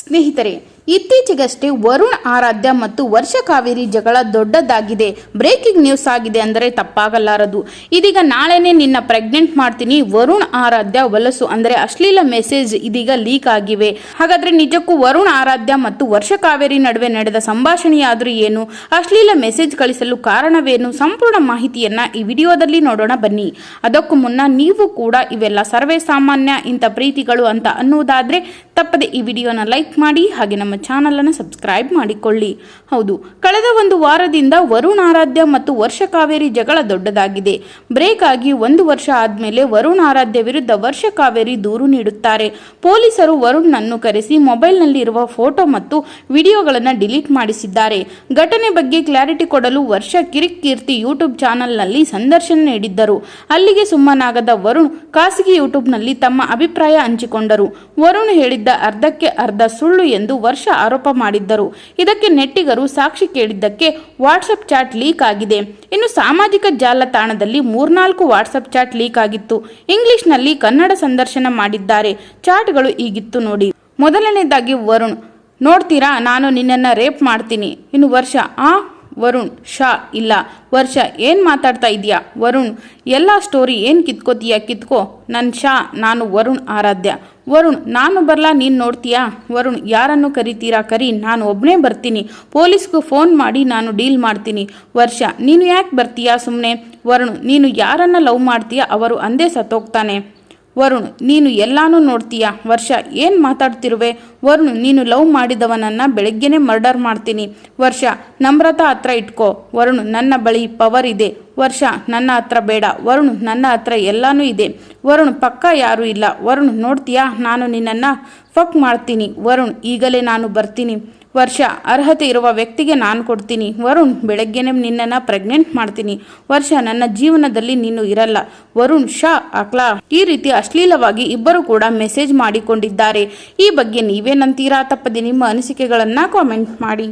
ಸ್ನೇಹಿತರೆ, ಇತ್ತೀಚೆಗಷ್ಟೇ ವರುಣ್ ಆರಾಧ್ಯ ಮತ್ತು ವರ್ಷ ಕಾವೇರಿ ಜಗಳ ದೊಡ್ಡದಾಗಿದೆ. ಬ್ರೇಕಿಂಗ್ ನ್ಯೂಸ್ ಆಗಿದೆ ಅಂದರೆ ತಪ್ಪಾಗಲಾರದು. ಇದೀಗ ನಾಳೆನೇ ನಿನ್ನ ಪ್ರೆಗ್ನೆಂಟ್ ಮಾಡ್ತೀನಿ, ವರುಣ್ ಆರಾಧ್ಯ ವಲಸು ಅಂದರೆ ಅಶ್ಲೀಲ ಮೆಸೇಜ್ ಇದೀಗ ಲೀಕ್ ಆಗಿವೆ. ಹಾಗಾದ್ರೆ ನಿಜಕ್ಕೂ ವರುಣ್ ಆರಾಧ್ಯ ಮತ್ತು ವರ್ಷ ಕಾವೇರಿ ನಡುವೆ ನಡೆದ ಸಂಭಾಷಣೆಯಾದರೂ ಏನು? ಅಶ್ಲೀಲ ಮೆಸೇಜ್ ಕಳಿಸಲು ಕಾರಣವೇನು? ಸಂಪೂರ್ಣ ಮಾಹಿತಿಯನ್ನ ಈ ವಿಡಿಯೋದಲ್ಲಿ ನೋಡೋಣ ಬನ್ನಿ. ಅದಕ್ಕೂ ಮುನ್ನ ನೀವು ಕೂಡ ಇವೆಲ್ಲ ಸರ್ವೇ ಸಾಮಾನ್ಯ ಇಂಥ ಪ್ರೀತಿಗಳು ಅಂತ ಅನ್ನುವುದಾದ್ರೆ ತಪ್ಪದೆ ಈ ವಿಡಿಯೋನ ಲೈಕ್ ಮಾಡಿ ಹಾಗೆ ನಮ್ಮ ಚಾನಲನ್ನು ಸಬ್ಸ್ಕ್ರೈಬ್ ಮಾಡಿಕೊಳ್ಳಿ. ಹೌದು, ಕಳೆದ ಒಂದು ವಾರದಿಂದ ವರುಣ್ ಆರಾಧ್ಯ ಮತ್ತು ವರ್ಷ ಕಾವೇರಿ ಜಗಳ ದೊಡ್ಡದಾಗಿದೆ. ಬ್ರೇಕ್ ಆಗಿ ಒಂದು ವರ್ಷ ಆದಮೇಲೆ ವರುಣ್ ಆರಾಧ್ಯ ವಿರುದ್ಧ ವರ್ಷ ಕಾವೇರಿ ದೂರು ನೀಡುತ್ತಾರೆ. ಪೊಲೀಸರು ವರುಣ್ನನ್ನು ಕರೆಸಿ ಮೊಬೈಲ್ನಲ್ಲಿ ಇರುವ ಫೋಟೋ ಮತ್ತು ವಿಡಿಯೋಗಳನ್ನು ಡಿಲೀಟ್ ಮಾಡಿಸಿದ್ದಾರೆ. ಘಟನೆ ಬಗ್ಗೆ ಕ್ಲಾರಿಟಿ ಕೊಡಲು ವರ್ಷ ಕಿರಿಕ್ ಕೀರ್ತಿ ಯೂಟ್ಯೂಬ್ ಚಾನೆಲ್ನಲ್ಲಿ ಸಂದರ್ಶನ ನೀಡಿದ್ದರು. ಅಲ್ಲಿಗೆ ಸುಮ್ಮನಾಗದ ವರುಣ್ ಖಾಸಗಿ ಯೂಟ್ಯೂಬ್ನಲ್ಲಿ ತಮ್ಮ ಅಭಿಪ್ರಾಯ ಹಂಚಿಕೊಂಡರು. ವರುಣ್ ಹೇಳಿದ್ದ ಅರ್ಧಕ್ಕೆ ಅರ್ಧ ಸುಳ್ಳು ಎಂದು ವರ್ಷ ಆರೋಪ ಮಾಡಿದ್ದರು. ಇದಕ್ಕೆ ನೆಟ್ಟಿಗರು ಸಾಕ್ಷಿ ಕೇಳಿದ್ದಕ್ಕೆ ವಾಟ್ಸಪ್ ಚಾಟ್ ಲೀಕ್ ಆಗಿದೆ. ಇನ್ನು ಸಾಮಾಜಿಕ ಜಾಲತಾಣದಲ್ಲಿ ಮೂರ್ನಾಲ್ಕು ವಾಟ್ಸಪ್ ಚಾಟ್ ಲೀಕ್ ಆಗಿತ್ತು. ಇಂಗ್ಲಿಷ್ನಲ್ಲಿ ಕನ್ನಡ ಸಂದರ್ಶನ ಮಾಡಿದ್ದಾರೆ. ಚಾಟ್ಗಳು ಈಗಿತ್ತು ನೋಡಿ. ಮೊದಲನೇದಾಗಿ ವರುಣ್, ನೋಡ್ತೀರಾ? ನಾನು ನಿನ್ನನ್ನು ರೇಪ್ ಮಾಡ್ತೀನಿ. ಇನ್ನು ವರ್ಷ, ಆ? ವರುಣ್ ಶಾ ಇಲ್ಲ. ವರ್ಷ, ಏನು ಮಾತಾಡ್ತಾ ಇದೀಯಾ ವರುಣ್, ಎಲ್ಲ ಸ್ಟೋರಿ ಏನು ಕಿತ್ಕೋತೀಯ? ಕಿತ್ಕೋ. ನನ್ನ ಶಾ ನಾನು ವರುಣ್ ಆರಾಧ್ಯ. ವರುಣ್, ನಾನು ಬರಲಾ, ನೀನು ನೋಡ್ತೀಯಾ? ವರುಣ್, ಯಾರನ್ನು ಕರಿತೀರಾ? ಕರಿ, ನಾನು ಒಬ್ಬನೇ ಬರ್ತೀನಿ. ಪೊಲೀಸ್ಗೂ ಫೋನ್ ಮಾಡಿ ನಾನು ಡೀಲ್ ಮಾಡ್ತೀನಿ. ವರ್ಷ, ನೀನು ಯಾಕೆ ಬರ್ತೀಯಾ ಸುಮ್ಮನೆ ವರುಣ್, ನೀನು ಯಾರನ್ನ ಲವ್ ಮಾಡ್ತೀಯಾ? ಅವರು ಅಂದೇ ಸತ್ತೋಗ್ತಾನೆ. ವರುಣ್, ನೀನು ಎಲ್ಲಾನು ನೋಡ್ತೀಯಾ? ವರ್ಷ, ಏನು ಮಾತಾಡ್ತಿರುವೆ? ವರುಣ್, ನೀನು ಲವ್ ಮಾಡಿದವನನ್ನ ಬೆಳಗ್ಗೆನೆ ಮರ್ಡರ್ ಮಾಡ್ತೀನಿ. ವರ್ಷ, ನಮ್ರತಾ ಹತ್ರ ಇಟ್ಕೋ. ವರುಣ್, ನನ್ನ ಬಳಿ ಪವರ್ ಇದೆ. ವರ್ಷ ನನ್ನ ಹತ್ರ ಬೇಡ. ವರುಣ್, ನನ್ನ ಹತ್ರ ಎಲ್ಲನೂ ಇದೆ. ವರುಣ್, ಪಕ್ಕ ಯಾರೂ ಇಲ್ಲ. ವರುಣ್, ನೋಡ್ತೀಯಾ? ನಾನು ನಿನ್ನನ್ನು ಫಕ್ ಮಾಡ್ತೀನಿ. ವರುಣ್, ಈಗಲೇ ನಾನು ಬರ್ತೀನಿ. ವರ್ಷ, ಅರ್ಹತೆ ಇರುವ ವ್ಯಕ್ತಿಗೆ ನಾನು ಕೊಡ್ತೀನಿ. ವರುಣ್, ಬೆಳಗ್ಗೆನೆ ನಿನ್ನನ್ನು ಪ್ರೆಗ್ನೆಂಟ್ ಮಾಡ್ತೀನಿ. ವರ್ಷ, ನನ್ನ ಜೀವನದಲ್ಲಿ ನೀನು ಇರಲ್ಲ. ವರುಣ್, ಶಾ, ಅಕ್ಲಾ. ಈ ರೀತಿ ಅಶ್ಲೀಲವಾಗಿ ಇಬ್ಬರು ಕೂಡ ಮೆಸೇಜ್ ಮಾಡಿಕೊಂಡಿದ್ದಾರೆ. ಈ ಬಗ್ಗೆ ನೀವೇನಂತೀರಾ ತಪ್ಪದೆ ನಿಮ್ಮ ಅನಿಸಿಕೆಗಳನ್ನು ಕಾಮೆಂಟ್ ಮಾಡಿ.